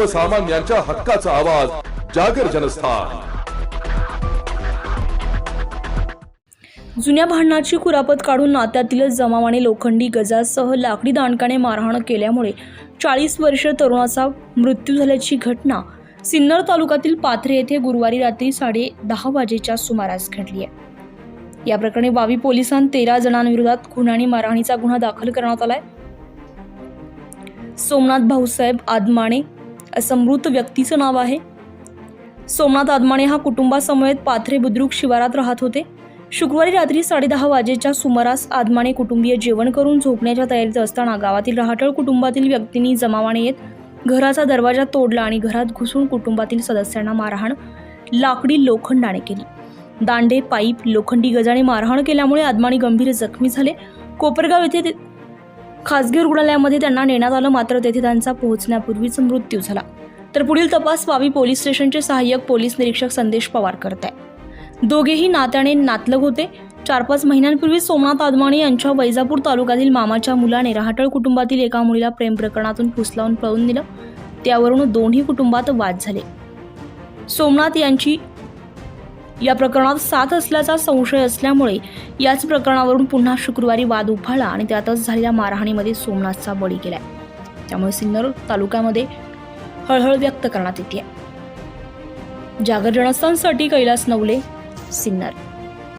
सर्वसामान्यांच्या हक्काचा आवाज जागर जनस्थान. जुन्या भांडणाची कुरापत काढून नात्यातील जमावाने लोखंडी गजासह लाकडी दांडकाने मारहाण केल्यामुळे चाळीस वर्ष तरुणाचा मृत्यू झाल्याची घटना सिन्नर तालुक्यातील पाथरे येथे गुरुवारी रात्री साडे दहा वाजेच्या सुमारास घडली आहे. या प्रकरणी वावी पोलिसांत तेरा जणांविरोधात खून आणि मारहाणीचा गुन्हा दाखल करण्यात आलाय. सोमनाथ भाऊसाहेब आदमाणे असं मृत व्यक्तीचं नाव आहे. सोमनाथ आदमाणे हा कुटुंबासमवेत पाथरे बुद्रुक शिवारात राहत होते. शुक्रवारी रात्री साडेदहा वाजेच्या सुमारास आदमाने कुटुंबीय जेवण करून झोपण्याच्या तयारीत असताना गावातील राहटळ कुटुंबातील व्यक्तींनी जमावाने येत घराचा दरवाजा तोडला आणि घरात घुसून कुटुंबातील सदस्यांना मारहाण लाकडी लोखंडाने केली. दांडे पाईप लोखंडी गजाने मारहाण केल्यामुळे आदमानी गंभीर जखमी झाले. कोपरगाव येथे खासगी रुग्णालयामध्ये त्यांना नेण्यात आलं मात्र तेथे त्यांचा पोहोचण्यापूर्वीच मृत्यू झाला. तर पुढील तपास वावी पोलीस स्टेशनचे सहाय्यक पोलीस निरीक्षक संदेश पवार करत आहे दोघेही नात्याने नातलग होते. चार पाच महिन्यांपूर्वी सोमनाथ आदमाणे यांच्या वैजापूर तालुक्यातील मामाच्या मुलाने रहाटळ कुटुंबातील एका मुलीला प्रेम प्रकरणातून फुसलावून पळून दिलं. त्यावरून दोन्ही कुटुंबात वाद झाले. सोमनाथ यांची या प्रकरणात साथ असल्याचा संशय असल्यामुळे याच प्रकरणावरून पुन्हा शुक्रवारी वाद उफाळला आणि त्यातच झालेल्या मारहाणीमध्ये सोमनाथचा बळी गेलाय. त्यामुळे सिन्नर तालुक्यामध्ये हळहळ व्यक्त करण्यात येते. जागर जनस्थानसाठी कैलास नवले सिन्नर.